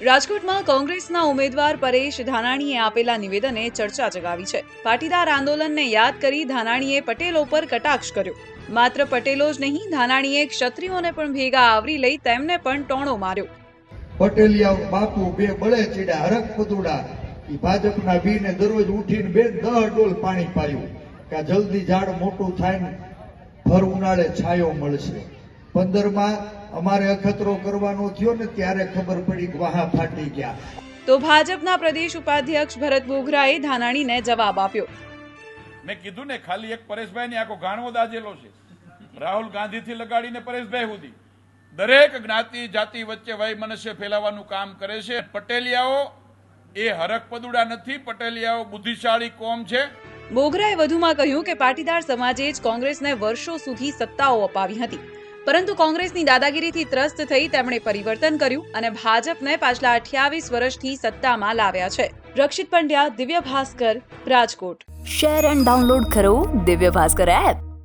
રાજકોટમાં કોંગ્રેસના ઉમેદવાર પરેશ ધાનાણીએ આપેલા નિવેદને ચર્ચા જગાવી છે. પાટીદાર આંદોલનને યાદ કરી ધાનાણીએ પટેલો પર કટાક્ષ કર્યો. માત્ર પટેલો જ નહીં, ધાનાણીએ ક્ષત્રિયોને પણ ભેગા આવરી લઈ તેમને પણ ટોણો માર્યો. પટેલિયા બાપુ બે બળે ચીડા હરક પદુડા ઈ ભાજપના બીને દરરોજ ઉઠીને બે દહ ડોલ પાણી પાયું કે જલ્દી ઝાડ મોટું થાય ને ભર ઉનાળે છાયો મળશે. પંદરમાં અમારે અખતરો કરવાનો થયો ને ત્યારે ખબર પડી કે વાહા ફાટી ગયા. તો ભાજપના પ્રદેશ ઉપાધ્યક્ષ ભરત બોઘરાએ ધાનાણીને જવાબ આપ્યો. મેં કીધું ને ખાલી એક પરેશભાઈ ની આખો ગાણવો દાજેલો છે. રાહુલ ગાંધીથી લગાડીને પરેશભાઈ સુધી. દરેક જ્ઞાતિ જાતિ વચ્ચે વય મનસ્ય ફેલાવવાનું કામ કરે છે. પટેલિયાઓ એ હરક પદુડા નથી પટેલિયાઓ બુદ્ધિશાળી કોમ છે. બોઘરાએ વધુમાં કહ્યું કે પાટીદાર સમાજે જ કોંગ્રેસને વર્ષો સુધી સત્તાઓ અપાવી હતી. પરંતુ કોંગ્રેસની દાદાગીરીથી ત્રસ્ત થઈ તેમણે પરિવર્તન કર્યું અને ભાજપને પાછલા અઠ્યાવીસ વર્ષથી સત્તામાં લાવ્યા છે. Rakshit Pandya Divya Bhaskar, Rajkot. Share and download કરો દિવ્ય ભાસ્કર એપ.